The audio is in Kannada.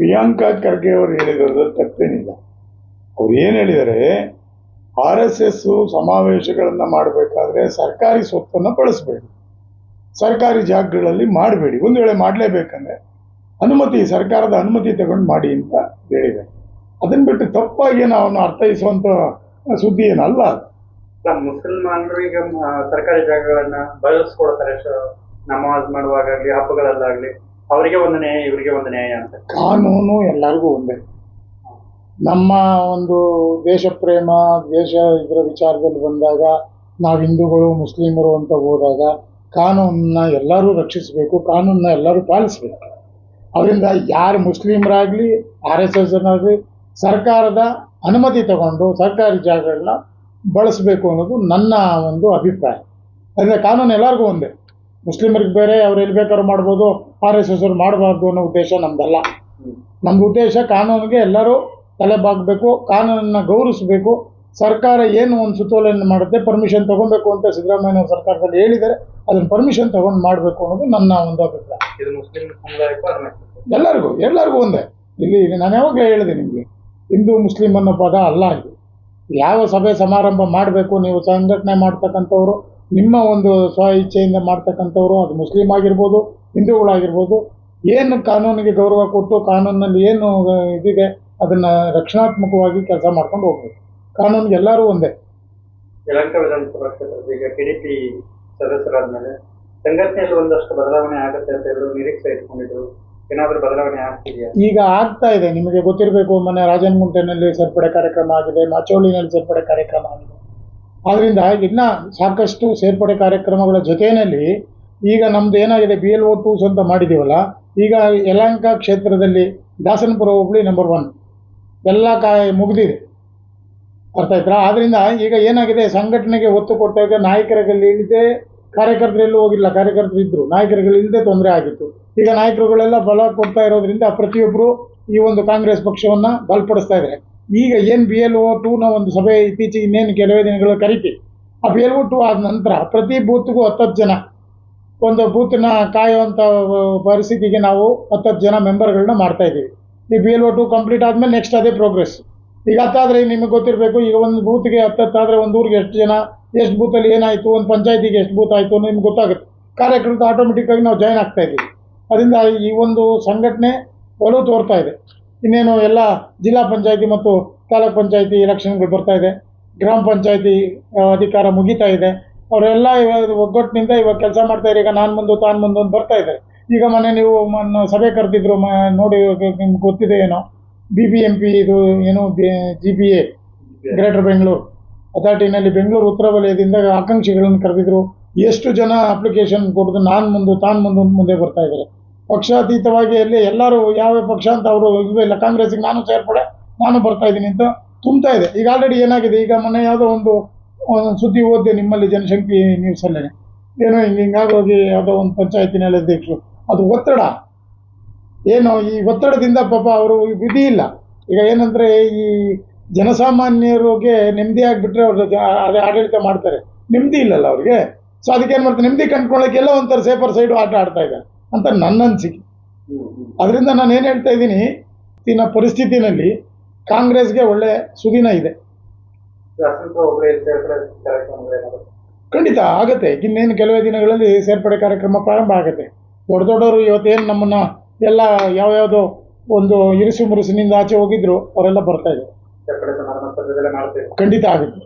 ಪ್ರಿಯಾಂಕಾ ಖರ್ಗೆ ಅವರು ಹೇಳಿರೋದು ತಪ್ಪೇನಿಲ್ಲ. ಅವ್ರು ಏನು ಹೇಳಿದರೆ? ಆರ್ ಎಸ್ ಎಸ್ ಸಮಾವೇಶಗಳನ್ನು ಮಾಡಬೇಕಾದ್ರೆ ಸರ್ಕಾರಿ ಸ್ವತ್ತನ್ನು ಬಳಸಬೇಡಿ. ಸರ್ಕಾರಿ ಜಾಗಗಳಲ್ಲಿ ಮಾಡಬೇಡಿ. ಒಂದು ವೇಳೆ ಮಾಡಲೇಬೇಕಂದ್ರೆ ಅನುಮತಿ, ಸರ್ಕಾರದ ಅನುಮತಿ ತಗೊಂಡು ಮಾಡಿ ಅಂತ ಹೇಳಿದೆ ಅದನ್ನು ಬಿಟ್ಟು ತಪ್ಪಾಗಿ ನಾವು ಅರ್ಥೈಸುವಂತ ಸುದ್ದಿ ಏನಲ್ಲ ಮುಸಲ್ಮಾನರು ಸರ್ಕಾರಿ ಜಾಗಗಳನ್ನ ಬಳಸ್ಕೊಡ್ತಾರೆ. ನಮಾಜ್ ಮಾಡುವಾಗಲಿ ಹಬ್ಬಗಳಲ್ಲಾಗ್ಲಿ. ಅವರಿಗೆ ಒಂದು ನ್ಯಾಯ, ಇವರಿಗೆ ಒಂದು ನ್ಯಾಯ ಅಂತ. ಕಾನೂನು ಎಲ್ಲರಿಗೂ ಒಂದೇ. ನಮ್ಮ ಒಂದು ದೇಶ ಪ್ರೇಮ, ದೇಶ ಇದರ ವಿಚಾರದಲ್ಲಿ ಬಂದಾಗ, ನಾವು ಹಿಂದೂಗಳು, ಮುಸ್ಲಿಮರು ಅಂತ ಹೋದಾಗ, ಕಾನೂನನ್ನ ಎಲ್ಲರೂ ರಕ್ಷಿಸಬೇಕು, ಕಾನೂನನ್ನ ಎಲ್ಲರೂ ಪಾಲಿಸಬೇಕು. ಅವರಿಂದ ಯಾರು ಮುಸ್ಲಿಮರಾಗಲಿ, ಆರ್ ಎಸ್ ಎಸ್ನಾಗಲಿ ಸರ್ಕಾರದ ಅನುಮತಿ ತಗೊಂಡು, ಸರ್ಕಾರಿ ಜಾಗಗಳನ್ನ ಬಳಸಬೇಕು ಅನ್ನೋದು ನನ್ನ ಒಂದು ಅಭಿಪ್ರಾಯ. ಅದರಿಂದ ಕಾನೂನು ಎಲ್ಲರಿಗೂ ಒಂದೇ. ಮುಸ್ಲಿಮರಿಗೆ ಬೇರೆ ಅವ್ರು ಎಲ್ಲಿ ಬೇಕಾದ್ರೂ ಮಾಡ್ಬೋದು ಆರ್ ಎಸ್ ಎಸ್ ಅವ್ರು ಮಾಡಬಾರ್ದು ಅನ್ನೋ ಉದ್ದೇಶ ನಮ್ದಲ್ಲ. ನಮ್ಮ ಉದ್ದೇಶ ಕಾನೂನಿಗೆ ಎಲ್ಲರೂ ತಲೆ ಬಾಗಬೇಕು ಕಾನೂನನ್ನು ಗೌರವಿಸಬೇಕು. ಸರ್ಕಾರ ಏನು ಒಂದು ಸುತ್ತೋಲೆಯನ್ನು ಮಾಡುತ್ತೆ ಪರ್ಮಿಷನ್ ತಗೊಬೇಕು ಅಂತ ಸಿದ್ದರಾಮಯ್ಯ ಸರ್ಕಾರದಲ್ಲಿ ಹೇಳಿದ್ದಾರೆ. ಅದನ್ನು ಪರ್ಮಿಷನ್ ತಗೊಂಡು ಮಾಡಬೇಕು ಅನ್ನೋದು ನನ್ನ ಒಂದು ಅಭಿಪ್ರಾಯ. ಎಲ್ಲರಿಗೂ ಎಲ್ಲರಿಗೂ ಒಂದೇ. ಇಲ್ಲಿ ಇಲ್ಲಿ ನಾನು ಯಾವಾಗಲೇ ಹೇಳಿದೆ ನಿಮಗೆ ಹಿಂದೂ ಮುಸ್ಲಿಂ ಅನ್ನೋ ಪದ ಅಲ್ಲ ಇದು. ಯಾವ ಸಭೆ ಸಮಾರಂಭ ಮಾಡಬೇಕು ನೀವು ಸಂಘಟನೆ ಮಾಡ್ತಕ್ಕಂಥವ್ರು ನಿಮ್ಮ ಒಂದು ಸ್ವ ಇಚ್ಛೆಯಿಂದ ಮಾಡ್ತಕ್ಕಂಥವ್ರು ಅದು ಮುಸ್ಲಿಂ ಆಗಿರ್ಬೋದು ಹಿಂದೂಗಳಾಗಿರ್ಬೋದು ಏನು ಕಾನೂನಿಗೆ ಗೌರವ ಕೊಟ್ಟು ಕಾನೂನಲ್ಲಿ ಏನು ಇದಿದೆ ಅದನ್ನ ರಕ್ಷಣಾತ್ಮಕವಾಗಿ ಕೆಲಸ ಮಾಡ್ಕೊಂಡು ಹೋಗ್ಬೇಕು ಕಾನೂನಿಗೆ ಎಲ್ಲರೂ ಒಂದೇ. ಯಲಹಂಕ ವಿಧಾನಸಭಾ ಕ್ಷೇತ್ರದ ಈಗ ಟಿಡಿಪಿ ಸದಸ್ಯರಾದ್ಮೇಲೆ ಸಂಘಟನೆಯಲ್ಲಿ ಒಂದಷ್ಟು ಬದಲಾವಣೆ ಆಗುತ್ತೆ ಅಂತ ಹೇಳಿದ್ರು ನಿರೀಕ್ಷೆ ಇಟ್ಕೊಂಡಿದ್ರು. ಏನಾದ್ರೂ ಬದಲಾವಣೆ ಆಗ್ತಿದೆಯಾ? ಈಗ ಆಗ್ತಾ ಇದೆ. ನಿಮಗೆ ಗೊತ್ತಿರಬೇಕು ಮೊನ್ನೆ ರಾಜನಗುಂಟೆನಲ್ಲಿ ಸೇರ್ಪಡೆ ಕಾರ್ಯಕ್ರಮ ಆಗಿದೆ ಮಾಚೋಳಿನಲ್ಲಿ ಸೇರ್ಪಡೆ ಕಾರ್ಯಕ್ರಮ ಆಗಿದೆ. ಆದ್ದರಿಂದ ಇನ್ನ ಸಾಕಷ್ಟು ಸೇರ್ಪಡೆ ಕಾರ್ಯಕ್ರಮಗಳ ಜೊತೆಯಲ್ಲಿ ಈಗ ನಮ್ದು ಏನಾಗಿದೆ ಬಿ ಎಲ್ ಒ ಟೂಸ್ ಅಂತ ಮಾಡಿದ್ದೀವಲ್ಲ ಈಗ ಯಲಹಂಕ ಕ್ಷೇತ್ರದಲ್ಲಿ ದಾಸನಪುರ ಹೋಬಳಿ ನಂಬರ್ ಒನ್ ಎಲ್ಲ ಕಾಯ ಮುಗಿದಿದೆ. ಅರ್ಥ ಆಯ್ತಾ? ಆದ್ದರಿಂದ ಈಗ ಏನಾಗಿದೆ, ಸಂಘಟನೆಗೆ ಒತ್ತು ನಾಯಕರಲ್ಲಿ ಇಲ್ಲದೆ ಕಾರ್ಯಕರ್ತರೆಲ್ಲೂ ಹೋಗಿಲ್ಲ. ಕಾರ್ಯಕರ್ತರು ಇದ್ದರು ನಾಯಕರುಗಳು ಇಲ್ಲದೆ ತೊಂದರೆ ಆಗಿತ್ತು. ಈಗ ನಾಯಕರುಗಳೆಲ್ಲ ಬಲ ಕೊಡ್ತಾ ಇರೋದ್ರಿಂದ ಪ್ರತಿಯೊಬ್ಬರು ಈ ಒಂದು ಕಾಂಗ್ರೆಸ್ ಪಕ್ಷವನ್ನು ಬಲಪಡಿಸ್ತಾ ಇದ್ದಾರೆ. ಈಗ ಏನು ಬಿ ಎಲ್ ಒ ಟೂನ ಒಂದು ಸಭೆ ಇತ್ತೀಚೆಗೆ ಇನ್ನೇನು ಕೆಲವೇ ದಿನಗಳು ಕರಿತೀವಿ. ಆ ಬಿ ಎಲ್ ಒ ಟೂ ಆದ ನಂತರ ಪ್ರತಿ ಬೂತ್ಗೂ ಹತ್ತತ್ತು ಜನ. ಒಂದು ಬೂತನ್ನ ಕಾಯುವಂಥ ಪರಿಸ್ಥಿತಿಗೆ ನಾವು ಹತ್ತತ್ತು ಜನ ಮೆಂಬರ್ಗಳನ್ನ ಮಾಡ್ತಾ ಇದ್ದೀವಿ. ಈ B L O two complete ಆದಮೇಲೆ ನೆಕ್ಸ್ಟ್ ಅದೇ ಪ್ರೋಗ್ರೆಸ್ ಈಗ ಹತ್ತಾದರೆ ನಿಮಗೆ ಗೊತ್ತಿರಬೇಕು, ಈಗ ಒಂದು ಬೂತ್ಗೆ ಹತ್ತತ್ತಾದರೆ ಒಂದು ಊರಿಗೆ ಎಷ್ಟು ಜನ, ಎಷ್ಟು ಬೂತಲ್ಲಿ ಏನಾಯಿತು, ಒಂದು ಪಂಚಾಯತಿಗೆ ಎಷ್ಟು ಬೂತ್ ಆಯಿತು ನಿಮ್ಗೆ ಗೊತ್ತಾಗುತ್ತೆ. ಕಾರ್ಯಕ್ರಮದ ಆಟೋಮೆಟಿಕ್ಕಾಗಿ ನಾವು ಜಾಯ್ನ್ ಆಗ್ತಾ ಇದ್ದೀವಿ. ಅದರಿಂದ ಈ ಒಂದು ಸಂಘಟನೆ ಒಲವು ತೋರ್ತಾ ಇದೆ. ಇನ್ನೇನು ಎಲ್ಲ ಜಿಲ್ಲಾ ಪಂಚಾಯತಿ ಮತ್ತು ತಾಲೂಕ್ ಪಂಚಾಯತಿ ಎಲೆಕ್ಷನ್ಗಳು ಬರ್ತಾ ಇದೆ. ಗ್ರಾಮ ಪಂಚಾಯತಿ ಅಧಿಕಾರ ಮುಗಿತಾ ಇದೆ. ಅವರೆಲ್ಲ ಇವಾಗ ಒಗ್ಗಟ್ಟಿನಿಂದ ಇವಾಗ ಕೆಲಸ ಮಾಡ್ತಾ ಈಗ ನಾನು ಮುಂದೆ ತಾನು ಮುಂದೆ ಅಂತ ಬರ್ತಾ ಇದ್ದಾರೆ. ಈಗ ಮೊನ್ನೆ ನೀವು ಸಭೆ ಕರೆದಿದ್ರು ಮ, ನೋಡಿ ನಿಮ್ಗೆ ಗೊತ್ತಿದೆ ಏನೋ. ಬಿ ಬಿ ಎಂ ಪಿ ಇದು ಏನು G B A greater Bengaluru ಅಥಾರಿಟಿನಲ್ಲಿ Bengaluru ಉತ್ತರ ವಲಯದಿಂದ ಆಕಾಂಕ್ಷಿಗಳನ್ನು ಕರೆದಿದ್ರು. ಎಷ್ಟು ಜನ ಅಪ್ಲಿಕೇಶನ್ ಕೊಡೋದು ನಾನು ಮುಂದೆ ತಾನು ಮುಂದೆ ಮುಂದೆ ಬರ್ತಾ ಇದ್ದಾರೆ. ಪಕ್ಷಾತೀತವಾಗಿ ಅಲ್ಲಿ ಎಲ್ಲರೂ ಯಾವ ಪಕ್ಷ ಅಂತ ಅವರು ಇಲ್ಲ. ಕಾಂಗ್ರೆಸ್ಸಿಗೆ ನಾನು ಸೇರ್ಪಡೆ, ನಾನು ಬರ್ತಾ ಇದ್ದೀನಿ ಅಂತ ತುಂಬ್ತಾ ಇದೆ. ಈಗ ಆಲ್ರೆಡಿ ಏನಾಗಿದೆ? ಈಗ ಮೊನ್ನೆ ಯಾವುದೋ ಒಂದು ಸುದ್ದಿ ಓದಿದೆ ನಿಮ್ಮಲ್ಲಿ ಜನಶಕ್ತಿ ನ್ಯೂಸಲ್ಲೇ ಏನೋ ಹಿಂಗೆ ಹಿಂಗಾಗೋಗಿ ಯಾವುದೋ ಒಂದು ಪಂಚಾಯತಿನಲ್ಲಿ ಅಧ್ಯಕ್ಷರು. ಅದು ಒತ್ತಡ. ಏನು ಈ ಒತ್ತಡದಿಂದ ಪಾಪ ಅವರು ವಿಧಿ ಇಲ್ಲ. ಈಗ ಏನಂದರೆ ಈ ಜನಸಾಮಾನ್ಯರಿಗೆ ನೆಮ್ಮದಿ ಆಗಿಬಿಟ್ರೆ ಅವ್ರ ಅದೇ ಆಡಳಿತ ಮಾಡ್ತಾರೆ. ನೆಮ್ಮದಿ ಇಲ್ಲಲ್ಲ ಅವ್ರಿಗೆ. ಸೊ ಅದಕ್ಕೆ ಏನು ಮಾಡ್ತಾರೆ? ನೆಮ್ಮದಿ ಕಂಡ್ಕೊಳ್ಳೋಕೆ ಎಲ್ಲ ಒಂಥರ ಸೇಫರ್ ಸೈಡು ಆಟ ಆಡ್ತಾ ಇದ್ದಾರೆ. ಅಂತ ನನ್ನ ಅನಿಸಿಕೆ ಅದರಿಂದ ನಾನು ಏನು ಹೇಳ್ತಾ ಇದ್ದೀನಿ ಇವತ್ತಿನ ಪರಿಸ್ಥಿತಿನಲ್ಲಿ ಕಾಂಗ್ರೆಸ್ಗೆ ಒಳ್ಳೆ ಸುದಿನ ಇದೆ. ಖಂಡಿತ ಆಗುತ್ತೆ. ಇನ್ನೇನು ಕೆಲವೇ ದಿನಗಳಲ್ಲಿ ಸೇರ್ಪಡೆ ಕಾರ್ಯಕ್ರಮ ಪ್ರಾರಂಭ ಆಗುತ್ತೆ. ದೊಡ್ಡ ದೊಡ್ಡವರು ಇವತ್ತೇನು ನಮ್ಮನ್ನು ಎಲ್ಲ ಯಾವ್ಯಾವುದೋ ಒಂದು ಇರಿಸು ಮುರುಸಿನಿಂದ ಆಚೆ ಹೋಗಿದ್ರು, ಅವರೆಲ್ಲ ಬರ್ತಾ ಇದ್ದಾರೆ. ಖಂಡಿತ ಆಗುತ್ತೆ.